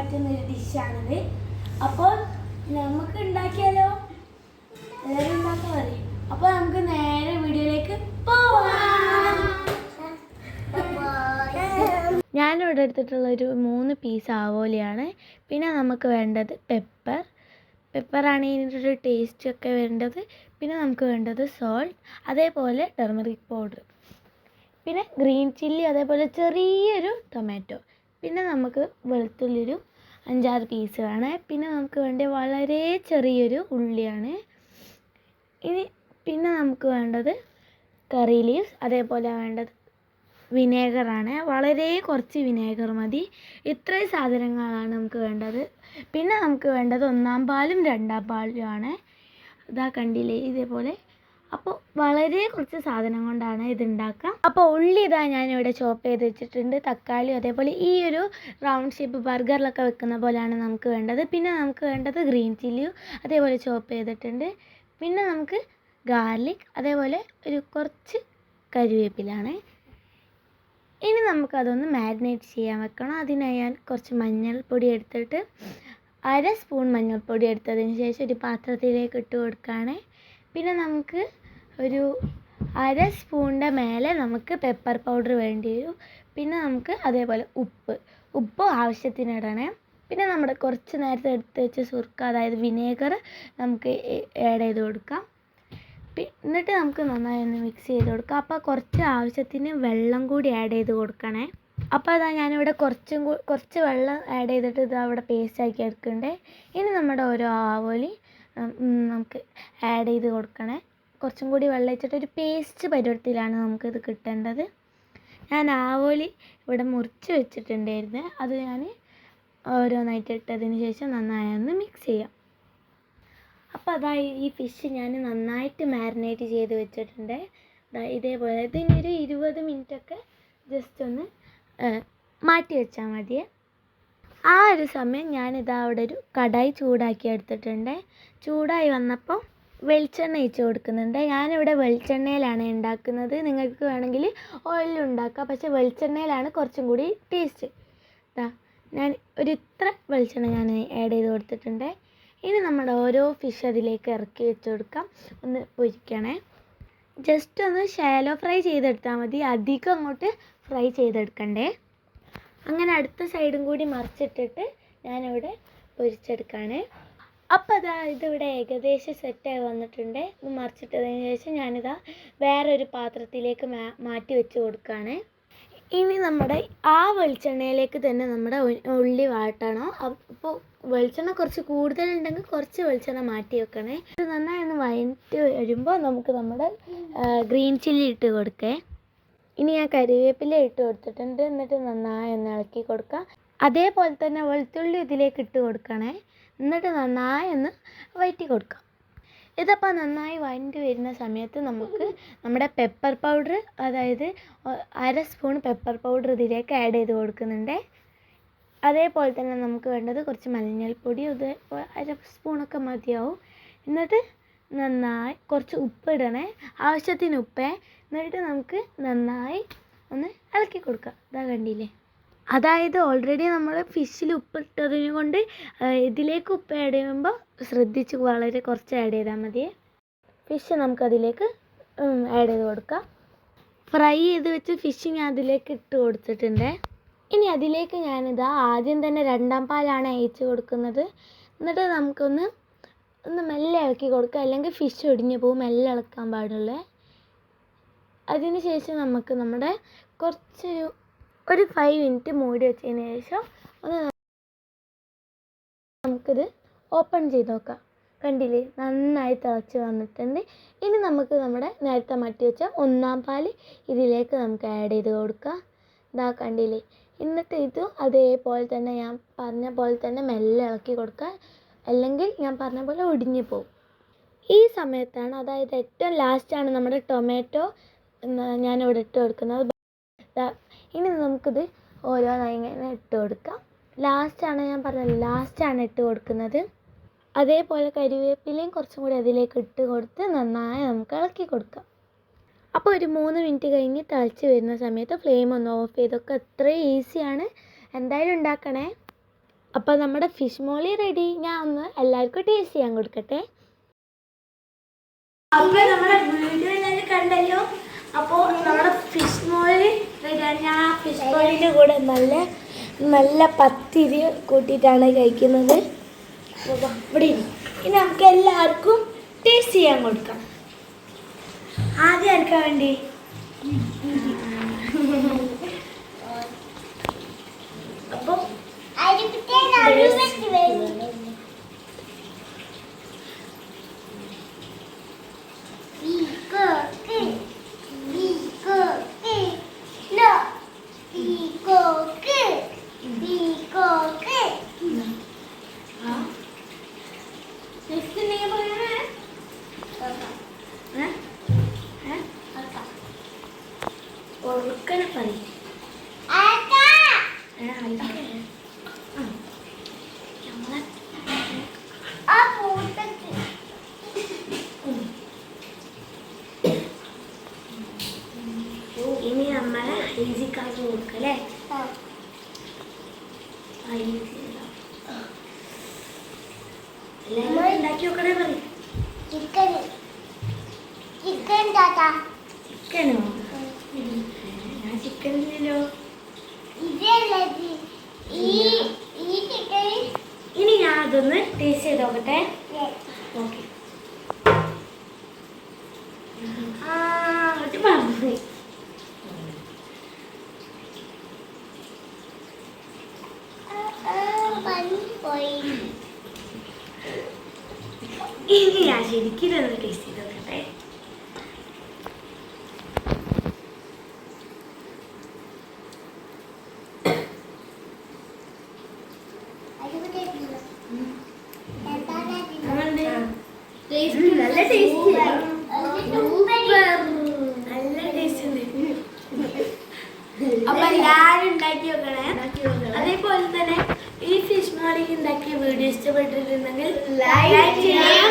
പറ്റുന്ന ഒരു ഡിഷാണിത് അപ്പോൾ നമുക്ക് ഉണ്ടാക്കിയാലോ? എല്ലാവരും ഉണ്ടാക്കാൻ പറയും. അപ്പോൾ നമുക്ക് നേരെ വീഡിയോയിലേക്ക് പോവാം. ഞാനിവിടെ എടുത്തിട്ടുള്ള ഒരു മൂന്ന് പീസ് ആവോലിയാണ്. പിന്നെ നമുക്ക് വേണ്ടത് പെപ്പർ പെപ്പറാണ് ഇതിന്റെ ഒരു ടേസ്റ്റ് ഒക്കെ വേണ്ടത്. പിന്നെ നമുക്ക് വേണ്ടത് സോൾട്ട് അതേപോലെ ടെർമറിക് പൗഡർ പിന്നെ ഗ്രീൻ ചില്ലി അതേപോലെ ചെറിയൊരു ടൊമാറ്റോ പിന്നെ നമുക്ക് വെളുത്തുള്ളി ഒരു അഞ്ചാറ് പീസ് വേണേ പിന്നെ നമുക്ക് വേണ്ട വളരെ ചെറിയൊരു ഉള്ളിയാണ്. ഇനി പിന്നെ നമുക്ക് വേണ്ടത് കറി ലീവ്സ് അതേപോലെ വേണ്ടത് വിനേഗറാണ് വളരെ കുറച്ച് വിനേഗർ മതി. ഇത്രയും സാധനങ്ങളാണ് നമുക്ക് വേണ്ടത്. പിന്നെ നമുക്ക് വേണ്ടത് ഒന്നാം പാലും രണ്ടാം പാലുമാണ് ഇതാ കണ്ടില്ലേ ഇതേപോലെ അപ്പോൾ വളരെ കുറച്ച് സാധനം കൊണ്ടാണ് ഇത് ഉണ്ടാക്കുക. അപ്പോൾ ഉള്ളി ഇതാ ഞാനിവിടെ ചോപ്പ് ചെയ്ത് വെച്ചിട്ടുണ്ട്. തക്കാളി അതേപോലെ ഈ ഒരു റൗണ്ട് ഷേപ്പ് ബർഗറിലൊക്കെ വെക്കുന്ന പോലെയാണ് നമുക്ക് വേണ്ടത്. പിന്നെ നമുക്ക് വേണ്ടത് ഗ്രീൻ ചില്ലിയും അതേപോലെ ചോപ്പ് ചെയ്തിട്ടുണ്ട്. പിന്നെ നമുക്ക് ഗാർലിക് അതേപോലെ ഒരു കുറച്ച് കരിവേപ്പിലാണ്. ഇനി നമുക്കതൊന്ന് മാരിനേറ്റ് ചെയ്യാൻ വെക്കണം. അതിനായി ഞാൻ കുറച്ച് മഞ്ഞൾപ്പൊടി എടുത്തിട്ട് അര സ്പൂൺ മഞ്ഞൾപ്പൊടി എടുത്തതിന് ശേഷം ഒരു പാത്രത്തിലേക്ക് ഇട്ട് കൊടുക്കുകയാണ്. പിന്നെ നമുക്ക് ഒരു അര സ്പൂണിന്റെ മേലെ നമുക്ക് പെപ്പർ പൗഡർ വേണ്ടി വരും. പിന്നെ നമുക്ക് അതേപോലെ ഉപ്പ്. ഉപ്പ് ആവശ്യത്തിന് ഇടണേ പിന്നെ നമ്മുടെ കുറച്ച് നേരത്തെ എടുത്ത് വെച്ച സുർക്ക അതായത് വിനേഗർ നമുക്ക് ആഡ് ചെയ്ത് കൊടുക്കാം. എന്നിട്ട് നമുക്ക് നന്നായി ഒന്ന് മിക്സ് ചെയ്ത് കൊടുക്കാം. അപ്പോൾ കുറച്ച് ആവശ്യത്തിന് വെള്ളം കൂടി ആഡ് ചെയ്ത് കൊടുക്കണേ. അപ്പോൾ അതാ ഞാനിവിടെ കുറച്ചും കുറച്ച് വെള്ളം ആഡ് ചെയ്തിട്ട് ഇത് അവിടെ പേസ്റ്റ് ആക്കി എടുക്കണ്ടേ. ഇനി നമ്മുടെ ഓരോ ആവോലി നമുക്ക് ആഡ് ചെയ്ത് കൊടുക്കണേ. കുറച്ചും കൂടി വെള്ളം വെച്ചിട്ട് ഒരു പേസ്റ്റ് പരുവത്തിലാണ് നമുക്കിത് കിട്ടേണ്ടത്. ഞാൻ ആവോലി ഇവിടെ മുറിച്ച് വെച്ചിട്ടുണ്ടായിരുന്നു. അത് ഞാൻ ഓരോന്നായിട്ട് ഇട്ടതിന് ശേഷം നന്നായി ഒന്ന് മിക്സ് ചെയ്യാം. അപ്പോൾ അതാ ഈ ഫിഷ് ഞാൻ നന്നായിട്ട് മാരിനേറ്റ് ചെയ്ത് വെച്ചിട്ടുണ്ട്. ഇതേപോലെ ഇതിനൊരു ഇരുപത് മിനിറ്റൊക്കെ ജസ്റ്റ് ഒന്ന് മാറ്റി വെച്ചാൽ മതിയേ ആ ഒരു സമയം ഞാനിതാ അവിടെ ഒരു കടായി ചൂടാക്കി എടുത്തിട്ടുണ്ട്. ചൂടായി വന്നപ്പോൾ വെളിച്ചെണ്ണ ഒഴിച്ച് കൊടുക്കുന്നുണ്ട്. ഞാനിവിടെ വെളിച്ചെണ്ണയിലാണ് ഉണ്ടാക്കുന്നത്. നിങ്ങൾക്ക് വേണമെങ്കിൽ ഓയിലിൽ ഉണ്ടാക്കാം. പക്ഷെ വെളിച്ചെണ്ണയിലാണ് കുറച്ചും കൂടി ടേസ്റ്റ് ഇതാ ഞാൻ ഒരു ഇത്ര വെളിച്ചെണ്ണ ഞാൻ ആഡ് ചെയ്ത് കൊടുത്തിട്ടുണ്ട്. ഇനി നമ്മുടെ ഓരോ ഫിഷ് അതിലേക്ക് ഇറക്കി വെച്ച് കൊടുക്കാം. ഒന്ന് പൊരിക്കണേ. ജസ്റ്റ് ഒന്ന് ഷാലോ ഫ്രൈ ചെയ്തെടുത്താൽ മതി. അധികം അങ്ങോട്ട് ഫ്രൈ ചെയ്തെടുക്കണ്ടേ. അങ്ങനെ അടുത്ത സൈഡും കൂടി മറിച്ചിട്ടിട്ട് ഞാനിവിടെ പൊരിച്ചെടുക്കുകയാണ് അപ്പോൾ അതാ ഇതിവിടെ ഏകദേശം സെറ്റായി വന്നിട്ടുണ്ട്. ഇത് മറിച്ചിട്ടതിന് ശേഷം ഞാനിതാ വേറൊരു പാത്രത്തിലേക്ക് മാറ്റി വെച്ച് കൊടുക്കുകയാണ് ഇനി നമ്മുടെ ആ വെളിച്ചെണ്ണയിലേക്ക് തന്നെ നമ്മുടെ ഉള്ളി വാട്ടണം. അപ്പോൾ വെളിച്ചെണ്ണ കുറച്ച് കൂടുതലുണ്ടെങ്കിൽ കുറച്ച് വെളിച്ചെണ്ണ മാറ്റി വെക്കണേ. ഇത് നന്നായി ഒന്ന് വഴറ്റി വരുമ്പോൾ നമുക്ക് നമ്മുടെ ഗ്രീൻ ചില്ലി ഇട്ട് കൊടുക്കേ. ഇനി ഞാൻ കരിവേപ്പില ഇട്ട് കൊടുത്തിട്ടുണ്ട്. എന്നിട്ട് നന്നായി ഒന്ന് ഇളക്കി കൊടുക്കുക അതേപോലെ തന്നെ വെളുത്തുള്ളി ഇതിലേക്ക് ഇട്ട് കൊടുക്കണേ. എന്നിട്ട് നന്നായി ഒന്ന് വഴറ്റി കൊടുക്കാം ഇതപ്പോൾ നന്നായി വഴണ്ടി വരുന്ന സമയത്ത് നമുക്ക് നമ്മുടെ പെപ്പർ പൗഡർ അതായത് അര സ്പൂൺ പെപ്പർ പൗഡർ ഇതിലേക്ക് ആഡ് ചെയ്ത് കൊടുക്കുന്നുണ്ട്. അതേപോലെ തന്നെ നമുക്ക് വേണ്ടത് കുറച്ച് മഞ്ഞൾപ്പൊടി ഇത് അര സ്പൂണൊക്കെ മതിയാവും. എന്നിട്ട് നന്നായി കുറച്ച് ഉപ്പ് ഇടണേ. ആവശ്യത്തിന് ഉപ്പേ. എന്നിട്ട് നമുക്ക് നന്നായി ഒന്ന് ഇളക്കി കൊടുക്കുക ഇതാ കണ്ടില്ലേ? അതായത് ഓൾറെഡി നമ്മൾ ഫിഷിൽ ഉപ്പ് ഇട്ടതിന് കൊണ്ട് ഇതിലേക്ക് ഉപ്പ് ആഡ് ചെയ്യുമ്പോൾ ശ്രദ്ധിച്ച് വളരെ കുറച്ച് ആഡ് ചെയ്താൽ മതി ഫിഷ് നമുക്കതിലേക്ക് ആഡ് ചെയ്ത് കൊടുക്കാം. ഫ്രൈ ചെയ്ത് വെച്ച് ഫിഷ് ഞാൻ അതിലേക്ക് ഇട്ട് കൊടുത്തിട്ടുണ്ട്. ഇനി അതിലേക്ക് ഞാനിതാ ആദ്യം തന്നെ രണ്ടാം പാലാണ് അയച്ച് കൊടുക്കുന്നത്. എന്നിട്ട് നമുക്കൊന്ന് ഒന്ന് മെല്ലെ ഇളക്കി കൊടുക്കുക അല്ലെങ്കിൽ ഫിഷ് ഒടിഞ്ഞു പോകും മെല്ലെ ഇളക്കാൻ പാടുള്ളേ. അതിന് ശേഷം നമുക്ക് നമ്മുടെ കുറച്ചൊരു ഒരു ഫൈവ് മിനിറ്റ് മൂടി വെച്ചതിന് ശേഷം ഒന്ന് നമുക്കിത് ഓപ്പൺ ചെയ്ത് നോക്കാം. കണ്ടില്ലേ? നന്നായി തിളച്ച് വന്നിട്ടുണ്ട്. ഇനി നമുക്ക് നമ്മുടെ നേരത്തെ മാറ്റി വെച്ച ഒന്നാം പാൽ ഇതിലേക്ക് നമുക്ക് ആഡ് ചെയ്ത് കൊടുക്കാം. ഇതാ കണ്ടില്ലേ? എന്നിട്ട് ഇത് അതേപോലെ തന്നെ ഞാൻ പറഞ്ഞ പോലെ തന്നെ മെല്ലെ ഇളക്കി കൊടുക്കുക. അല്ലെങ്കിൽ ഞാൻ പറഞ്ഞ പോലെ ഒടിഞ്ഞു പോകും. ഈ സമയത്താണ് അതായത് ഏറ്റവും ലാസ്റ്റാണ് നമ്മുടെ ടൊമാറ്റോ ഞാനിവിടെ ഇട്ട് കൊടുക്കുന്നത്. ഇനി നമുക്കിത് ഓരോന്നായി ഇങ്ങനെ ഇട്ട് കൊടുക്കാം. ലാസ്റ്റാണ് ഞാൻ പറഞ്ഞത്. ലാസ്റ്റാണ് ഇട്ട് കൊടുക്കുന്നത്. അതേപോലെ കരിവേപ്പിലയും കുറച്ചും കൂടി അതിലേക്ക് ഇട്ട് കൊടുത്ത് നന്നായി നമുക്ക് ഇളക്കി കൊടുക്കാം. അപ്പോൾ ഒരു മൂന്ന് മിനിറ്റ് കഴിഞ്ഞ് തിളച്ച് വരുന്ന സമയത്ത് ഫ്ലെയിം ഒന്ന് ഓഫ് ചെയ്തൊക്കെ അത്രയും ഈസിയാണ് എന്തായാലും ഉണ്ടാക്കണേ. അപ്പോൾ നമ്മുടെ ഫിഷ് മോളി റെഡി ഞാൻ ഒന്ന് എല്ലാവർക്കും ടേസ്റ്റ് ചെയ്യാൻ കൊടുക്കട്ടെ. അപ്പോൾ നമ്മുടെ വീഡിയോ കണ്ടല്ലോ. അപ്പോൾ നമ്മുടെ ഫിഷ് മോളിൽ ഞാൻ ഫിഷ് മോളിന്റെ കൂടെ നല്ല നല്ല പത്തിരി കൂട്ടിയിട്ടാണ് കഴിക്കുന്നത്. ഇവിടെ ഇനി നമുക്ക് എല്ലാവർക്കും ടേസ്റ്റ് ചെയ്യാൻ കൊടുക്കാം. ആദ്യം ആർക്കാൻ വേണ്ടി അപ്പോൾ പറയും. ആ. നമ്മളെ ഇനി നമ്മളെ ഈസിക്കാർക്ക് കൊടുക്കല്ലേ? എല്ലാവരും ഉണ്ടാക്കി നോക്കണേ പറയും ചിക്കനോ? ഞാൻ ചിക്കൻ ഇല്ലല്ലോ. ഇനി ഞാൻ അതൊന്ന് ടേസ്റ്റ് ചെയ്ത് നോക്കട്ടെ. ഓക്കെ പറഞ്ഞു ഇനി ഞാൻ ശരിക്കും ഇതൊന്ന് ടേസ്റ്റ് ചെയ്ത് നോക്കട്ടെ. നല്ല ടേസ്റ്റ് നല്ല ടേസ്റ്റ് ഉണ്ട് അപ്പൊ എല്ലാരും ഉണ്ടാക്കി വെക്കണേ. അതേപോലെ തന്നെ ഈ ഫിഷ് മോളിക്ക് ഉണ്ടാക്കിയ വീഡിയോ ഇഷ്ടപ്പെട്ടിട്ടുണ്ടെങ്കിൽ ലൈക്ക് ചെയ്യാം